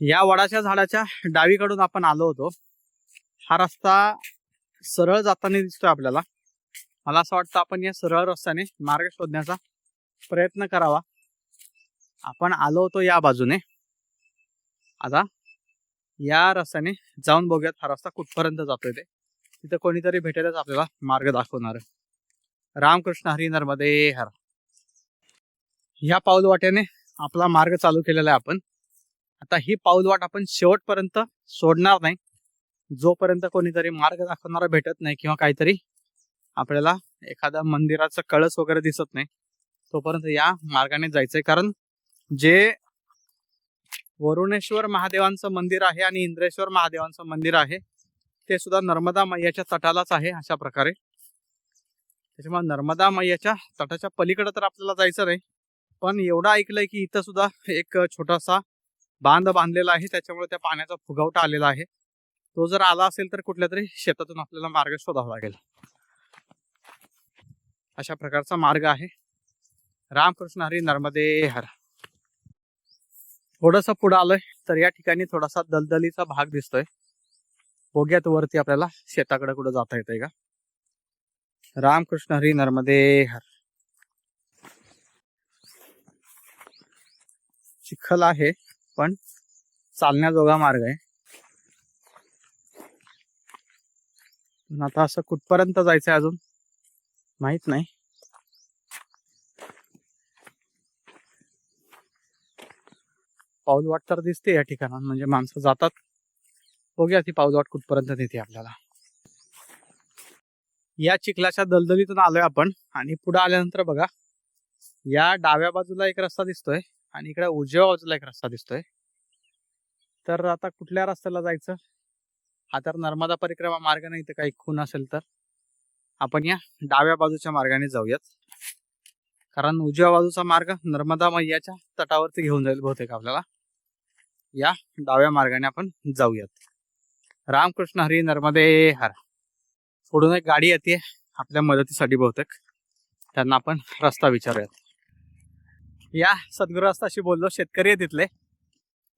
या वडाच्या झाडाच्या डावीकडून आपण आलो होतो. हा रस्ता सरळ जाताना दिसतोय आपल्याला. मला असं वाटतं आपण या सरळ रस्त्याने मार्ग शोधण्याचा प्रयत्न करावा. आपण आलो होतो या बाजूने. आता या रस्त्याने जाऊन बघूयात हा रस्ता कुठपर्यंत जातोय ते. तिथं कोणीतरी भेटेलच आपल्याला मार्ग दाखवणार. रामकृष्ण हरी नर्मदे हर. ह्या पाऊल वाट्याने आपला मार्ग चालू केलेला आहे आपण. आता ही पाऊल वाट आपण शेवटपर्यंत सोडणार नाही. जोपर्यंत कोणीतरी मार्ग दाखवणारा भेटत नाही किंवा काहीतरी आपल्याला एखाद्या मंदिराचं कळस वगैरे दिसत नाही तोपर्यंत या मार्गाने जायचंय. कारण जे वरुणेश्वर महादेवांचं मंदिर आहे आणि इंद्रेश्वर महादेवांचं मंदिर आहे ते सुद्धा नर्मदा मैयाच्या तटालाच आहे अशा प्रकारे. त्याच्यामुळे नर्मदा मैयाच्या तटाच्या पलीकडे तर आपल्याला जायचं नाही. पण एवढं ऐकलंय की इथं सुद्धा एक छोटासा बांध बांधलेला आहे त्याच्यामुळे त्या पाण्याचा फुगवटा आलेला आहे. तो जर आला असेल तर कुठल्या तरी शेतातून आपल्याला मार्ग शोधावा लागेल. अशा प्रकारचा मार्ग आहे. रामकृष्ण हरी नर्मदे हर. थोडस पुढे आलोय तर या ठिकाणी थोडासा दलदलीचा भाग दिसतोय. बोग्यात वरती आपल्याला शेताकडे कुठं जाता येतंय का? रामकृष्ण हरी नर्मदे हर. चिखल आहे. पण चालण्याजोगा मार्ग आहे. पण आता असं कुठपर्यंत जायचंय अजून माहीत नाही. पाऊलवाट तर दिसते या ठिकाणात म्हणजे माणसं जातात. बघूया ती पाऊलवाट कुठपर्यंत देते आपल्याला. या चिखलाच्या दलदलीतून आलोय आपण आणि पुढे आल्यानंतर बघा या डाव्या बाजूला एक रस्ता दिसतोय. आणि इकडे उजव्या बाजूला एक रस्ता दिसतोय. तर आता कुठल्या रस्त्याला जायचं? हा तर नर्मदा परिक्रमा मार्ग नाही तर काही खून असेल तर. आपण या डाव्या बाजूच्या मार्गाने जाऊयात. कारण उजव्या बाजूचा मार्ग नर्मदा मैयाच्या तटावरती घेऊन जाईल बहुतेक आपल्याला. या डाव्या मार्गाने आपण जाऊयात. रामकृष्ण हरी नर्मदे हर. पुढून एक गाडी येते आपल्या मदतीसाठी बहुतेक. त्यांना आपण रस्ता विचारूयात. या सद्गुरुस्ताशी बोललो शेतकरी आहे तिथले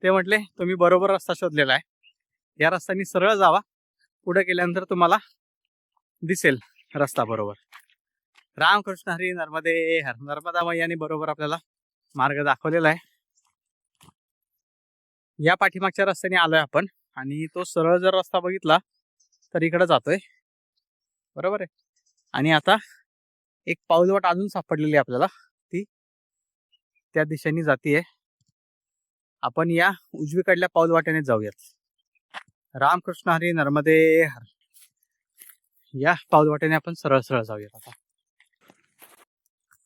ते म्हटले तुम्ही बरोबर रस्ता शोधलेला आहे. या रस्त्याने सरळ जावा. पुढे गेल्यानंतर तुम्हाला दिसेल रस्ता बरोबर. रामकृष्ण हरी नर्मदे हर नर्मदा मैयाने बरोबर आपल्याला मार्ग दाखवलेला आहे. या पाठीमागच्या रस्त्याने आलोय आपण आणि तो सरळ जर रस्ता बघितला तर इकडे जातोय. बरोबर आहे. आणि आता एक पाऊलवाट अजून सापडलेली आहे आपल्याला. त्या दिशेने जातीये. आपण या उजवीकडल्या पाऊलवाट्याने जाऊयात. रामकृष्ण हरी नर्मदे हर. या पाऊलवाट्याने आपण सरळ सरळ जाऊयात आता.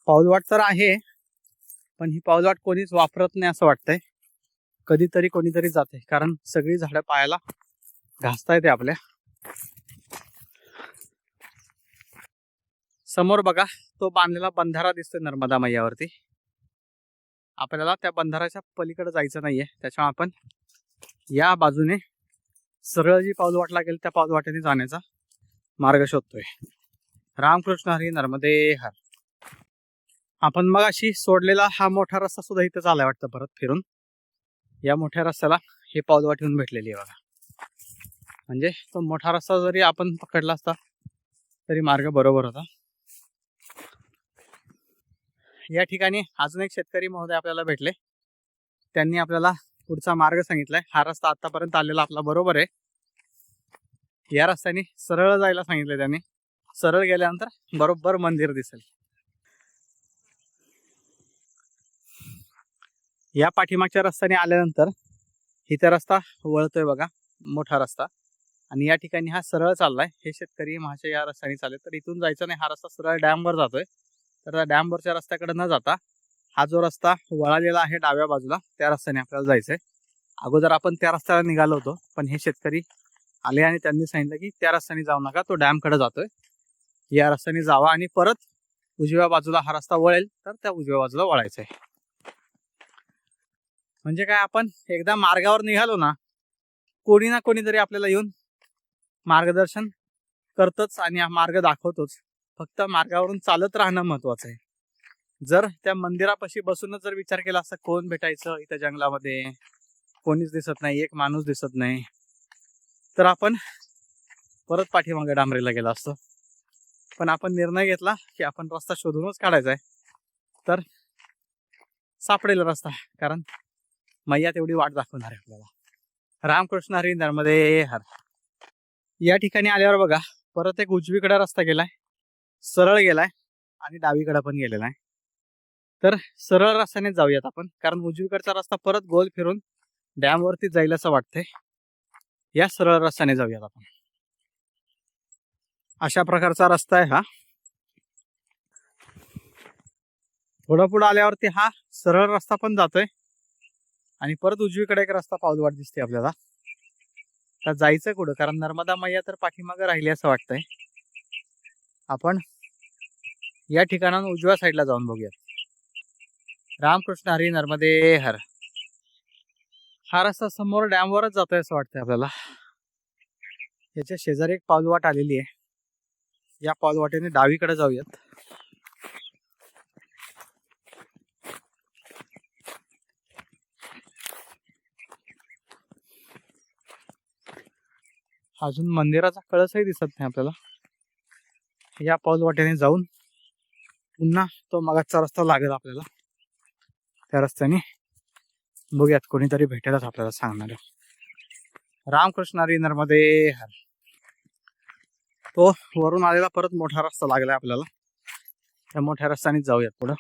पाऊलवाट तर आहे पण ही पाऊलवाट कोणीच वापरत नाही असं वाटतंय. कधीतरी कोणीतरी जाते कारण सगळी झाडं पायाला घासता येते आपल्या. समोर बघा तो बांधलेला बंधारा दिसतोय नर्मदा मैयावरती. आपल्याला त्या बंधाराच्या पलीकडे जायचं नाहीये. त्याच्यामुळे आपण या बाजूने सरळ जी पाऊल वाट लागेल त्या पाऊल वाटेने जाण्याचा मार्ग शोधतोय. रामकृष्ण हरी नर्मदे हर. आपण मग अशी सोडलेला हा मोठा रस्ता सुद्धा इथे चालाय वाटतं परत फिरून. या मोठ्या रस्त्याला हे पाऊल येऊन भेटलेली आहे बघा. म्हणजे तो मोठा रस्ता जरी आपण पकडला असता तरी मार्ग बरोबर होता. या ठिकाणी अजून एक शेतकरी महोदय आपल्याला भेटले. त्यांनी आपल्याला पुढचा मार्ग सांगितलाय. हा रस्ता आतापर्यंत आलेला आपला बरोबर आहे. या रस्त्याने सरळ जायला सांगितलंय त्यांनी. सरळ गेल्यानंतर बरोबर मंदिर दिसेल. या पाठीमागच्या रस्त्याने आल्यानंतर इथे रस्ता वळतोय बघा. मोठा रस्ता. आणि या ठिकाणी हा सरळ चाललाय. हे शेतकरी महाशय या रस्त्याने चालले. तर इथून जायचं नाही. हा रस्ता सरळ डॅमवर जातोय. तर त्या डॅमवरच्या रस्त्याकडे न जाता हा जो रस्ता वळालेला आहे डाव्या बाजूला त्या रस्त्याने आपल्याला जायचंय. अगोदर आपण त्या रस्त्याला निघालो होतो पण हे शेतकरी आले आणि त्यांनी सांगितलं की त्या रस्त्याने जाऊ नका तो डॅमकडे जातोय. या रस्त्याने जावा आणि परत उजव्या बाजूला हा रस्ता वळेल तर त्या उजव्या बाजूला वळायचंय. म्हणजे काय आपण एकदा मार्गावर निघालो ना कोणी ना कोणीतरी आपल्याला येऊन मार्गदर्शन करतच आणि हा मार्ग दाखवतोच. फक्त मार्गावरून चालत राहणं महत्वाचं आहे. जर त्या मंदिरापाशी बसूनच जर विचार केला असता कोण भेटायचं इथं जंगलामध्ये? कोणीच दिसत नाही एक माणूस दिसत नाही. तर आपण परत पाठीमागे डांबरेला गेलो असतो. पण आपण निर्णय घेतला की आपण रस्ता शोधूनच काढायचा आहे. तर सापडेल रस्ता कारण मैया तेवढी वाट दाखवणार आहे आपल्याला. रामकृष्ण हरी नर्मदे हर. या ठिकाणी आल्यावर बघा परत एक उजवीकडे रस्ता गेलाय. सरळ गेलाय आणि डावीकडे पण गेलेला आहे. तर सरळ रस्त्याने जाऊयात आपण कारण उजवीकडचा रस्ता परत गोल फिरून डॅम वरती जाईल असं वाटतंय. या सरळ रस्त्याने जाऊयात आपण. अशा प्रकारचा रस्ता आहे हा. थोडं पुढं आल्यावरती हा सरळ रस्ता पण जातोय. आणि परत उजवीकडे एक रस्ता पाऊलवाट दिसते आपल्याला. तर जायचं कुठं? कारण नर्मदा मैया तर पाठीमागे राहिली असं वाटतंय. आपण या ठिकाणाहून उजव्या साईडला जाऊन बघूयात. रामकृष्ण हरी नर्मदे हर. हा रस्ता समोर डॅमवरच जातोय असं वाटतंय आपल्याला. याच्या शेजारी एक पाऊलवाट आलेली आहे. या पाऊलवाटेने डावीकडे जाऊयात. अजून मंदिराचा कळसही दिसत नाही आपल्याला. या पाऊलवाटेने जाऊन पुन्हा तो मगाचा रस्ता लागेल आपल्याला. त्या रस्त्याने बघूयात कोणीतरी भेटेलच आपल्याला सांगणार रामकृष्ण हरी नर्मदे हर. तो वरून आलेला परत मोठा रस्ता लागलाय आपल्याला. त्या मोठ्या रस्त्याने जाऊयात पुढं.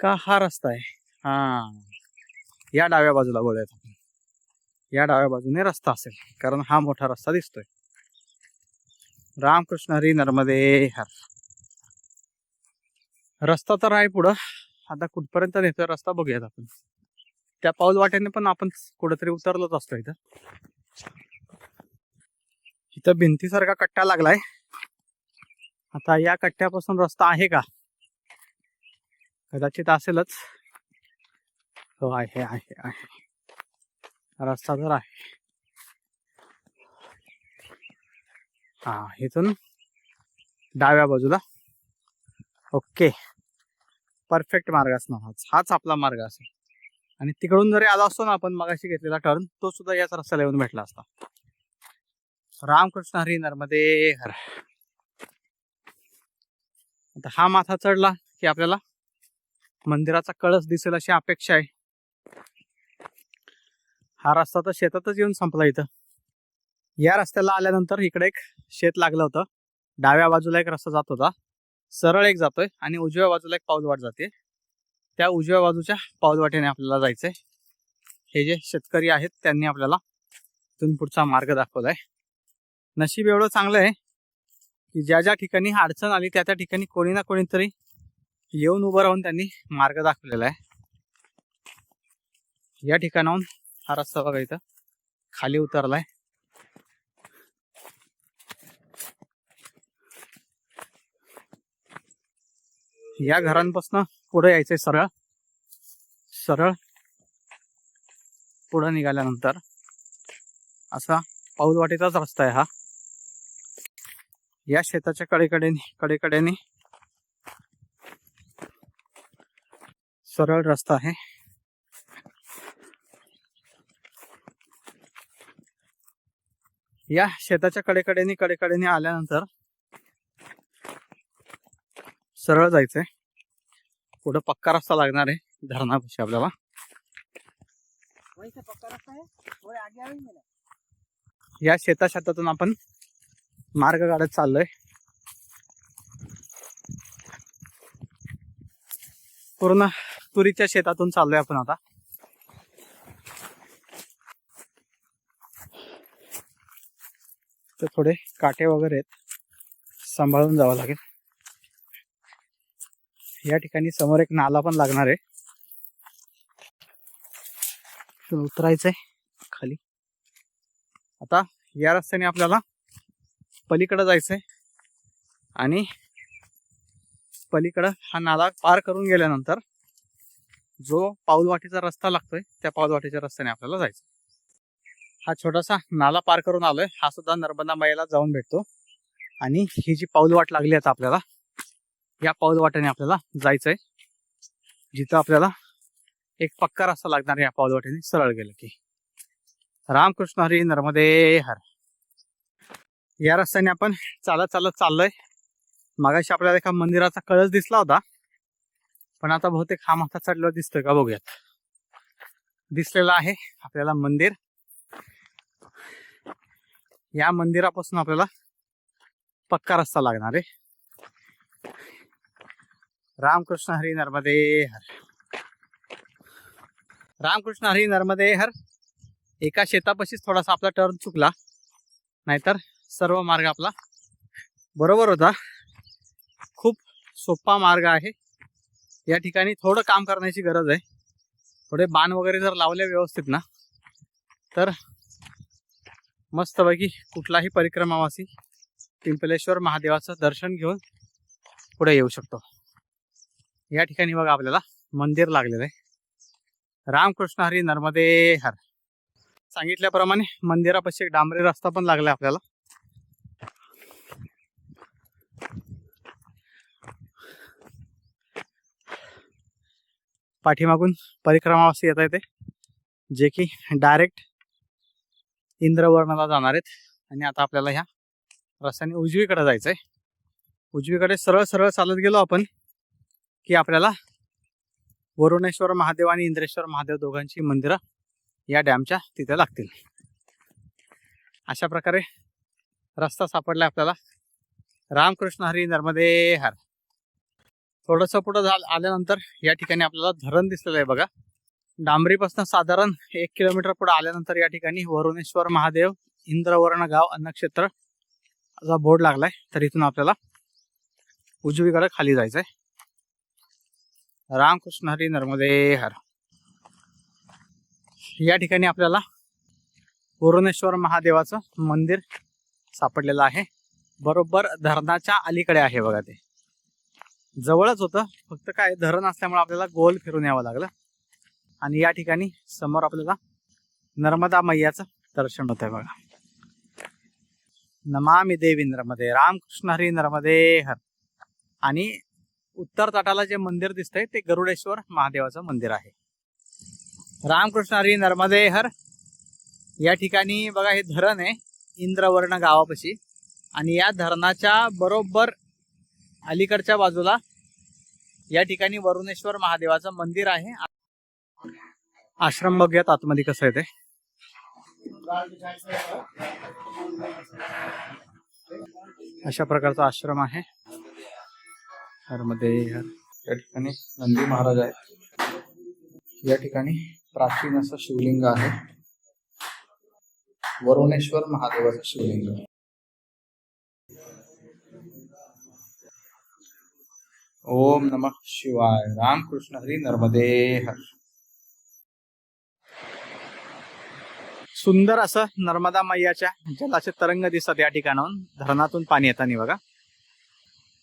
का हा रस्ता आहे? हा. या डाव्या बाजूला बोलूयात आपण. या डाव्या बाजूने रस्ता असेल. कारण हा मोठा रस्ता दिसतोय. रामकृष्ण हरी नर्मदे हर. रस्ता तर आहे पुढं. आता कुठपर्यंत नेतोय रस्ता बघूयात आपण. त्या पाऊल वाट्याने पण आपण कुठेतरी उतरलोच असतो इथं. इथं भिंतीसारखा कट्टा लागलाय. आता या कट्ट्यापासून रस्ता आहे का? कदाचित असेलच. हो आहे आहे आहे. रस्ता तर आहे. हा इथून डाव्या बाजूला. ओके. परफेक्ट मार्ग असणार हाच. हाच आपला मार्ग असेल. आणि तिकडून जरी आला असतो ना आपण मगाशी घेतलेला टर्न तो सुद्धा याच रस्त्याला येऊन भेटला असता. रामकृष्ण हरी नर्मदे हर आता हा माथा चढला की आपल्याला मंदिराचा कळस दिसेल अशी अपेक्षा आहे. हा रस्ता तर शेतातच येऊन संपला इथं. या रस्त्याला आल्यानंतर इकडे एक शेत लागलं होतं. डाव्या बाजूला एक रस्ता जात होता. सरळ एक जातोय आणि उजव्या बाजूला एक पाऊलवाट जाते. त्या उजव्या बाजूच्या पाऊलवाटेने आपल्याला जायचंय. हे जे शेतकरी आहेत त्यांनी आपल्याला इथून पुढचा मार्ग दाखवलाय. नशीब एवढं चांगलं आहे की ज्या ज्या ठिकाणी अडचण आली त्या त्या ठिकाणी कोणी ना कोणीतरी येऊन उभं राहून त्यांनी मार्ग दाखवलेला आहे. या ठिकाणाहून हा रस्ता बघा इथं खाली उतरलाय. या घरांपासून पुढे यायचंय सरळ. सरळ पुढे निघाल्यानंतर असा पाऊलवाटेचाच रस्ता आहे हा. या शेताच्या कडेकडेने कडेकडेने सरळ रस्ता आहे. या शेताच्या कडेकडेने कडेकडेने आल्यानंतर सरळ जायचंय. पुढं पक्का रस्ता लागणार आहे. धरणापाशी आपल्याला. या शेता शेतातून आपण मार्ग काढत चाललोय. पूर्ण तुरीच्या शेतातून चाललोय आपण आता. तर थोडे काटे वगैरे आहेत. सांभाळून जावं लागेल. या ठिकाणी समोर एक नाला पण लागणार आहे. उतरायचंय खाली. आता या रस्त्याने आपल्याला पलीकडे जायचंय. आणि पलीकडं हा नाला पार करून गेल्यानंतर जो पाऊलवाटीचा रस्ता लागतोय त्या पाऊलवाटीच्या रस्त्याने आपल्याला जायचं हा छोटासा नाला पार करून आलोय. हा सुद्धा नर्मदा मैयाला जाऊन भेटतो. आणि ही जी पाऊलवाट लागली आता आपल्याला या पाऊलवाटेने आपल्याला जायचंय. जिथं आपल्याला एक पक्का रस्ता लागणार या पाऊल वाट्याने सरळ गेलं की. रामकृष्ण हरी नर्मदे हर. या रस्त्याने आपण चालत चालत चाललोय. मागाशी आपल्याला एका मंदिराचा कळस दिसला होता. पण आता बहुतेक हा माथा चढलेला दिसतोय का बघूयात. दिसलेला आहे आपल्याला मंदिर. या मंदिरापासून आपल्याला पक्का रस्ता लागणार आहे. रामकृष्ण हरी नर्मदे हर। रामकृष्ण हरी नर्मदे हर। एका शेतापाशीच थोडासा आपला टर्न चुकला नाहीतर सर्व मार्ग आपला बरोबर होता. खूप सोपा मार्ग आहे. या ठिकाणी थोडं काम करण्याची गरज आहे. थोडे बाण वगैरे जर लावले व्यवस्थित ना तर मस्तपैकी कुठलाही परिक्रमावासी पिंपलेश्वर महादेवाचं दर्शन घेऊन पुढे येऊ शकतो. या ठिकाणी बघा आपल्याला मंदिर लागलेलं आहे. रामकृष्ण हरी नर्मदे हर. सांगितल्याप्रमाणे मंदिरापाशी एक डांबरी रस्ता पण लागलाय आपल्याला. पाठीमागून परिक्रमावासी येता येते जे की डायरेक्ट इंद्रवर्णाला जाणार आहेत. आणि आता आपल्याला ह्या रस्त्याने उजवीकडे जायचंय. उजवीकडे सरळ सरळ चालत गेलो आपण की आपल्याला वरुणेश्वर महादेव आणि इंद्रेश्वर महादेव दोघांची मंदिरं या डॅमच्या तिथे लागतील. अशा प्रकारे रस्ता सापडला आपल्याला. रामकृष्ण हरी नर्मदे हर. थोडस पुढं झा आल्यानंतर या ठिकाणी आपल्याला धरण दिसलेलं आहे बघा. डांबरीपासून साधारण एक किलोमीटर पुढे आल्यानंतर या ठिकाणी वरुणेश्वर महादेव इंद्रवर्ण गाव अन्नक्षेत्र बोर्ड लागलाय. तर इथून आपल्याला उजवीकडे खाली जायचंय. रामकृष्ण हरी नर्मदे हर. या ठिकाणी आपल्याला पूर्णेश्वर महादेवाचं मंदिर सापडलेलं आहे. बरोबर धरणाच्या अलीकडे आहे बघा ते. जवळच होतं फक्त काय धरण असल्यामुळे आपल्याला गोल फिरून यावं लागलं. आणि या ठिकाणी समोर आपल्याला नर्मदा मैयाचं दर्शन होत आहे बघा. नमामि देवी नर्मदे रामकृष्ण हरी नर्मदे हर. आणि उत्तर तटाला जे मंदिर दिसतंय ते गरुडेश्वर महादेवाचं मंदिर आहे. रामकृष्ण हरी नर्मदे हर. या ठिकाणी बघा हे धरण आहे इंद्रवर्ण गावापाशी. आणि या धरणाच्या बरोबर अलीकडच्या बाजूला या ठिकाणी वरुणेश्वर महादेवाचं मंदिर आहे. आश्रम बघूयात आतमध्ये कसं आहे ते. अशा प्रकारचा आश्रम आहे. मध्ये या ठिकाणी नंदी महाराज आहेत. या ठिकाणी प्राचीन असं शिवलिंग आहे. वरुणेश्वर महादेवाचं शिवलिंग. ओम नमः शिवाय. रामकृष्ण हरी नर्मदे. हर सुंदर असं नर्मदा मैयाच्या जलाचे तरंग दिसतात या ठिकाणाहून. धरणातून पाणी येताना बघा.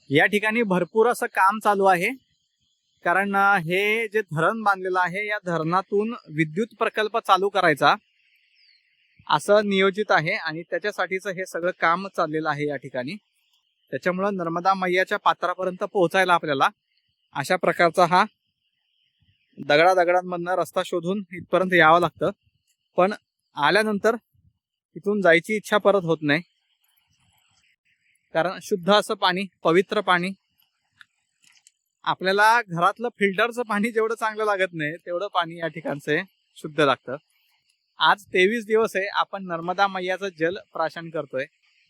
या ठिकाणी भरपूर असं काम चालू आहे. कारण हे जे धरण बांधलेलं आहे या धरणातून विद्युत प्रकल्प चालू करायचा असं नियोजित आहे आणि त्याच्यासाठीचं हे सगळं काम चाललेलं आहे या ठिकाणी. त्याच्यामुळं नर्मदा मैयाच्या पात्रापर्यंत पोहोचायला आपल्याला अशा प्रकारचा हा दगडा दगडांमधनं रस्ता शोधून इथपर्यंत यावं लागतं. पण आल्यानंतर इथून जायची इच्छा परत होत नाही. कारण शुद्ध असं पाणी पवित्र पाणी. आपल्याला घरातलं फिल्टरचं पाणी जेवढं चांगलं लागत नाही तेवढं पाणी या ठिकाणचं शुद्ध लागतं. आज तेवीस दिवस आहे आपण नर्मदा मैयाचं जल प्राशन करतोय.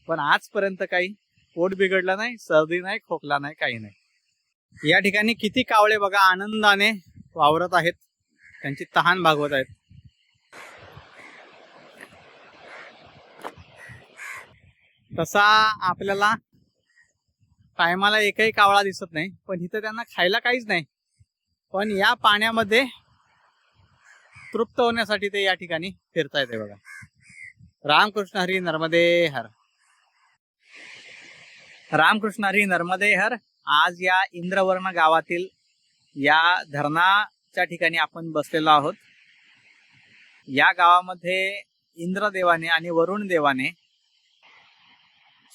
पण आजपर्यंत काही पोट बिघडलं नाही सर्दी नाही खोकला नाही काही नाही. या ठिकाणी किती कावळे बघा आनंदाने वावरत आहेत. त्यांची तहान भागवत आहेत. तसा आपल्याला टायमाला एकही कावळा दिसत नाही. पण इथं त्यांना खायला काहीच नाही. पण या पाण्यामध्ये तृप्त होण्यासाठी ते या ठिकाणी फिरता येते बघा. रामकृष्ण हरी नर्मदे हर. रामकृष्ण हरी नर्मदे हर. आज या इंद्रवर्ण गावातील या धरणाच्या ठिकाणी आपण बसलेलो आहोत. या गावामध्ये इंद्रदेवाने आणि वरुण देवाने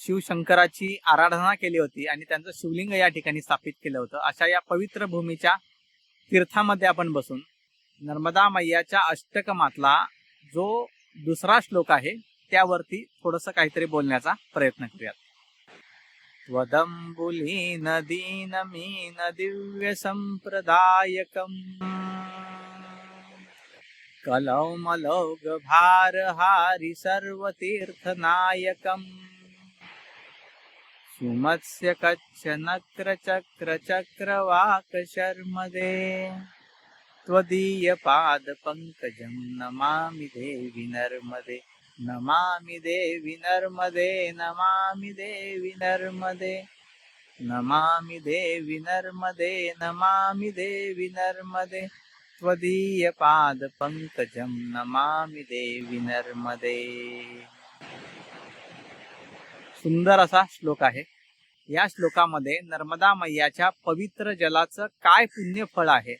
शिवशंकराची आराधना केली होती आणि त्यांचं शिवलिंग या ठिकाणी स्थापित केलं होतं. अशा या पवित्र भूमीच्या तीर्थामध्ये आपण बसून नर्मदा मैयाच्या अष्टकमातला जो दुसरा श्लोक आहे त्यावरती थोडस काहीतरी बोलण्याचा प्रयत्न करूयात. त्वदंबुली नदीन मीन दिव्य संप्रदायकम। कलौमलौग भार हारि सर्वतीर्थनायकम्। सुमत्स्य कच्छ नक्र चक्र चक्रवाक शर्मदे त्वदीय पाद पंकजं नमामि देवि नर्मदे नमामि देवि नर्मदे नमामि देवि नर्मदे। नमामि देवि नर्मदे नमामि देवि नर्मदे। त्वदीय पाद पंकजं नमामि देवि नर्मदे। सुंदर असा श्लोक आहे. या श्लोकामध्ये नर्मदा मैयाच्या पवित्र जलाचं काय पुण्य फळ आहे?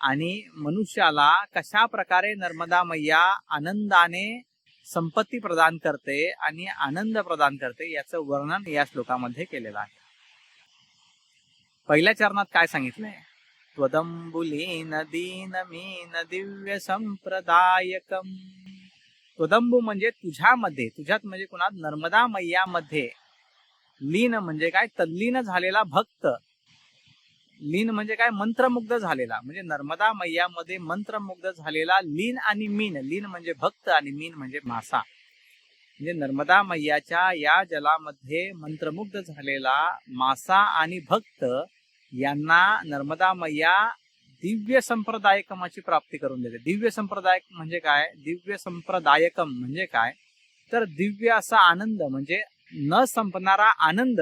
आणि मनुष्याला कशा प्रकारे नर्मदा मैया आनंदाने संपत्ती प्रदान करते आणि आनंद प्रदान करते याचं वर्णन या श्लोकामध्ये केलेलं आहे. पहिल्या चरणात काय सांगितलंय? त्वदंबुली नदीन मीन दिव्य संप्रदायकम. त्वदंबू म्हणजे तुझ्यामध्ये तुझ्यात म्हणजे कुणात? नर्मदा मैयामध्ये. लीन म्हणजे काय? तल्लीन झालेला भक्त. लीन म्हणजे काय? मंत्रमुग्ध झालेला. म्हणजे नर्मदा मैयामध्ये मंत्रमुग्ध झालेला लीन आणि मीन. लीन म्हणजे भक्त आणि मीन म्हणजे मासा. म्हणजे नर्मदा मैयाच्या या जलामध्ये मंत्रमुग्ध झालेला मासा आणि भक्त यांना नर्मदा मैया दिव्य संप्रदायकमाची प्राप्ती करून देते. दिव्य संप्रदायक म्हणजे काय? दिव्य संप्रदायकम म्हणजे काय? तर दिव्य असा आनंद म्हणजे न संपणारा आनंद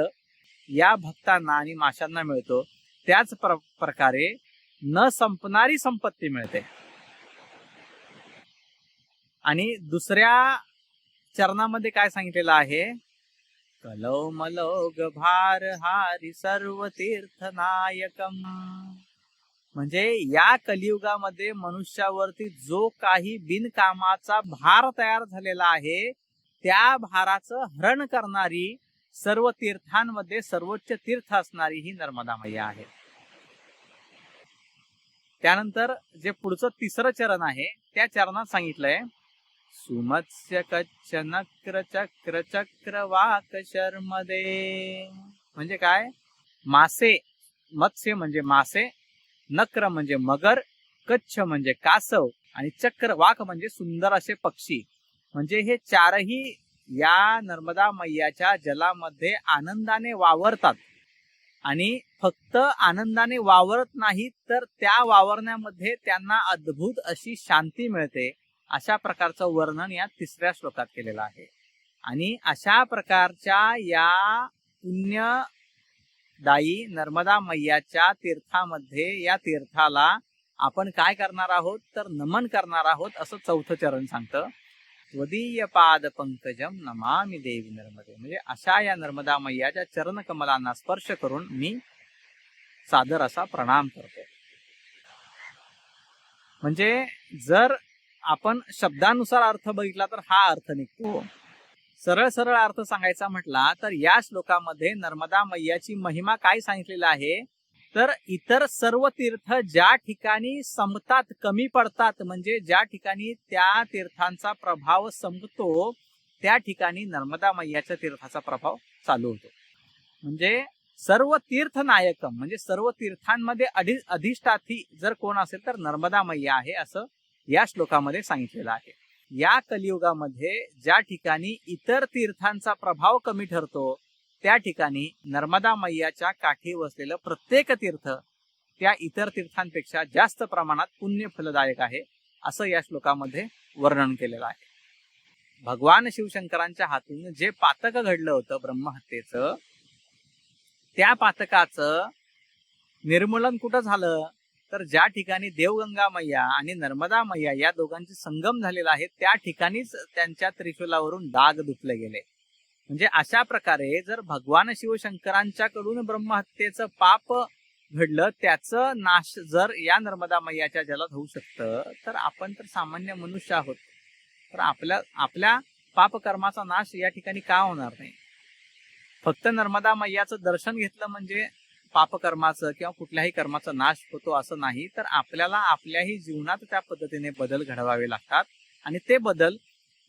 या भक्तांना आणि माशांना मिळतो. त्याच प्र प्रकारे न संपणारी संपत्ती मिळते. आणि दुसऱ्या चरणामध्ये काय सांगितलेलं आहे? कलौ मलोग भार हारी सर्व तीर्थनायकम. म्हणजे या कलियुगामध्ये मनुष्यावरती जो काही बिनकामाचा भार तयार झालेला आहे त्या भाराचं हरण करणारी सर्व तीर्थांमध्ये सर्वोच्च तीर्थ असणारी ही नर्मदा मैया आहे. त्यानंतर जे पुढचं तिसरं चरण आहे त्या चरणात सांगितलंय सुमत्स्य कच्छ नक्र चक्र चक्र वाक शर्मदे. म्हणजे काय? मासे मत्स्य म्हणजे मासे नक्र म्हणजे मगर कच्छ म्हणजे कासव आणि चक्र वाक म्हणजे सुंदर असे पक्षी. म्हणजे हे चारही या नर्मदा मैयाच्या जलामध्ये आनंदाने वावरतात. आणि फक्त आनंदाने वावरत नाहीत तर त्या वावरण्यामध्ये त्यांना अद्भुत अशी शांती मिळते अशा प्रकारचं वर्णन या तिसऱ्या श्लोकात केलेलं आहे. आणि अशा प्रकारच्या या पुण्य दाई नर्मदा मैयाच्या तीर्थामध्ये या तीर्थाला आपण काय करणार आहोत? तर नमन करणार आहोत असं चौथं चरण सांगतं. त्वदीय पाद पंकजम नमामि देवी नर्मदे. म्हणजे अशा या नर्मदा मैयाच्या चरण कमलांना स्पर्श करून मी सादर असा प्रणाम करतो म्हणजे जर आपण शब्दानुसार अर्थ बघितला तर हा अर्थ निघतो. हो. सरळ सरळ अर्थ सांगायचा म्हटला तर या श्लोकामध्ये नर्मदा मैयाची महिमा काय सांगितलेला आहे? तर इतर सर्व तीर्थ ज्या ठिकाणी संपतात कमी पडतात म्हणजे ज्या ठिकाणी त्या तीर्थांचा प्रभाव संपतो त्या ठिकाणी नर्मदा मैयाच्या तीर्थाचा प्रभाव चालू होतो. म्हणजे सर्व तीर्थ नायकम म्हणजे सर्व तीर्थांमध्ये अधि अधिष्ठाती जर कोण असेल तर नर्मदा मैया आहे असं या श्लोकामध्ये सांगितलेलं आहे. या कलियुगामध्ये ज्या ठिकाणी इतर तीर्थांचा प्रभाव कमी ठरतो त्या ठिकाणी नर्मदा मैयाच्या काठी वसलेलं प्रत्येक तीर्थ त्या इतर तीर्थांपेक्षा जास्त प्रमाणात पुण्य फलदायक आहे असं या श्लोकामध्ये वर्णन केलेलं आहे. भगवान शिवशंकरांच्या हातून जे पातक घडलं होतं ब्रह्महत्येचं त्या पातकाचं निर्मूलन कुठं झालं? तर ज्या ठिकाणी देवगंगा मैया आणि नर्मदा मैया या दोघांचे संगम झालेला आहे त्या ठिकाणीच त्यांच्या त्रिशूलावरून डाग धुतले गेले. म्हणजे अशा प्रकारे जर भगवान शिवशंकरांच्याकडून ब्रह्महत्येचं पाप घडलं त्याचं नाश जर या नर्मदा मैयाच्या जलात होऊ शकतं तर आपण तर सामान्य मनुष्य आहोत. तर आपल्या आपल्या पापकर्माचा नाश या ठिकाणी का होणार नाही? फक्त नर्मदा मैयाचं दर्शन घेतलं म्हणजे पापकर्माचं किंवा कुठल्याही कर्माचा नाश होतो असं नाही तर आपल्याला आपल्याही जीवनात त्या पद्धतीने बदल घडवावे लागतात. आणि ते बदल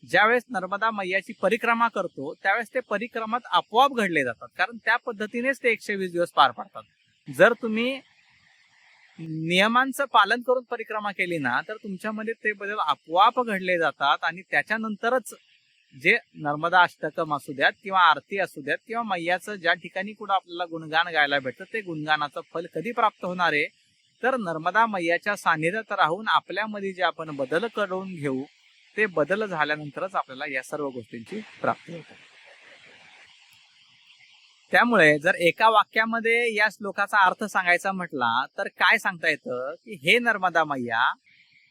ज्यावेळेस नर्मदा मैयाची परिक्रमा करतो त्यावेळेस ते परिक्रमात आपोआप घडले जातात. कारण त्या पद्धतीनेच ते एकशे वीस दिवस पार पाडतात. जर तुम्ही नियमांचं पालन करून परिक्रमा केली ना तर तुमच्यामध्ये ते बदल आपोआप घडले जातात आणि त्याच्यानंतरच जे नर्मदा अष्टकम असू द्यात किंवा आरती असू द्यात किंवा मैयाचं ज्या ठिकाणी कुठं आपल्याला गुणगान गायला भेटतं ते गुणगानाचं फल कधी प्राप्त होणार आहे? तर नर्मदा मैयाच्या सानिध्यात राहून आपल्यामध्ये जे आपण बदल करून घेऊ ते बदल झाल्यानंतरच आपल्याला या सर्व गोष्टींची प्राप्ती होते. त्यामुळे जर एका वाक्यामध्ये या श्लोकाचा अर्थ सांगायचा म्हटला तर काय सांगता येतं? की हे नर्मदा मैया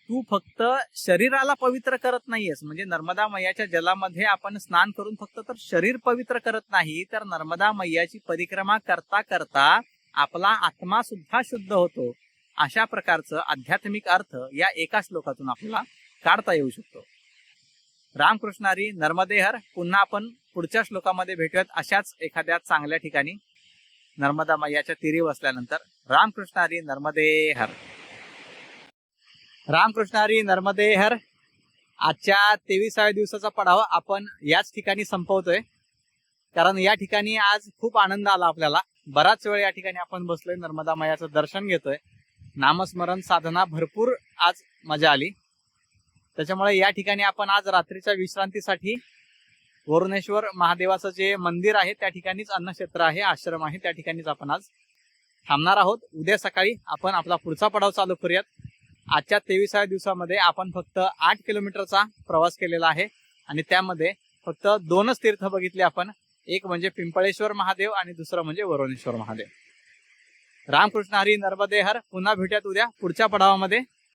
तू फक्त शरीराला पवित्र करत नाहीयेस. म्हणजे नर्मदा मैयाच्या जलामध्ये आपण स्नान करून फक्त तर शरीर पवित्र करत नाही तर नर्मदा मैयाची परिक्रमा करता करता आपला आत्मा सुद्धा शुद्ध होतो. अशा प्रकारचं आध्यात्मिक अर्थ या एका श्लोकातून आपल्याला काढता येऊ शकतो. रामकृष्णारी नर्मदेहर पुन्हा आपण पुढच्या श्लोकामध्ये भेटूयात. अशाच एखाद्या चांगल्या ठिकाणी नर्मदा मैयाच्या तिरी बसल्यानंतर रामकृष्णारी रामकृष्ण हरी रामकृष्णारी नर्मदे हर. आजच्या तेविसाव्या दिवसाचा पडाव आपण याच ठिकाणी संपवतोय. कारण या ठिकाणी आज खूप आनंद आला आपल्याला. बराच वेळ या ठिकाणी आपण बसलोय नर्मदा मैयाचं दर्शन घेतोय. नामस्मरण साधना भरपूर आज मजा आली. त्याच्यामुळे या ठिकाणी आपण आज रात्रीच्या विश्रांतीसाठी वरुणेश्वर महादेवाचं जे मंदिर आहे त्या ठिकाणीच अन्नक्षेत्र आहे आश्रम आहे त्या ठिकाणीच आपण आज थांबणार आहोत. उद्या सकाळी आपण आपला पुढचा पडाव चालू करूयात. आजच्या तेविसाव्या दिवसामध्ये आपण फक्त आठ किलोमीटरचा प्रवास केलेला आहे. आणि त्यामध्ये फक्त दोनच तीर्थ बघितले आपण. एक म्हणजे पिंपळेश्वर महादेव आणि दुसरं म्हणजे वरुणेश्वर महादेव. रामकृष्ण हरी नर्मदे हर. पुन्हा भेटूयात उद्या पुढच्या पडावामध्ये.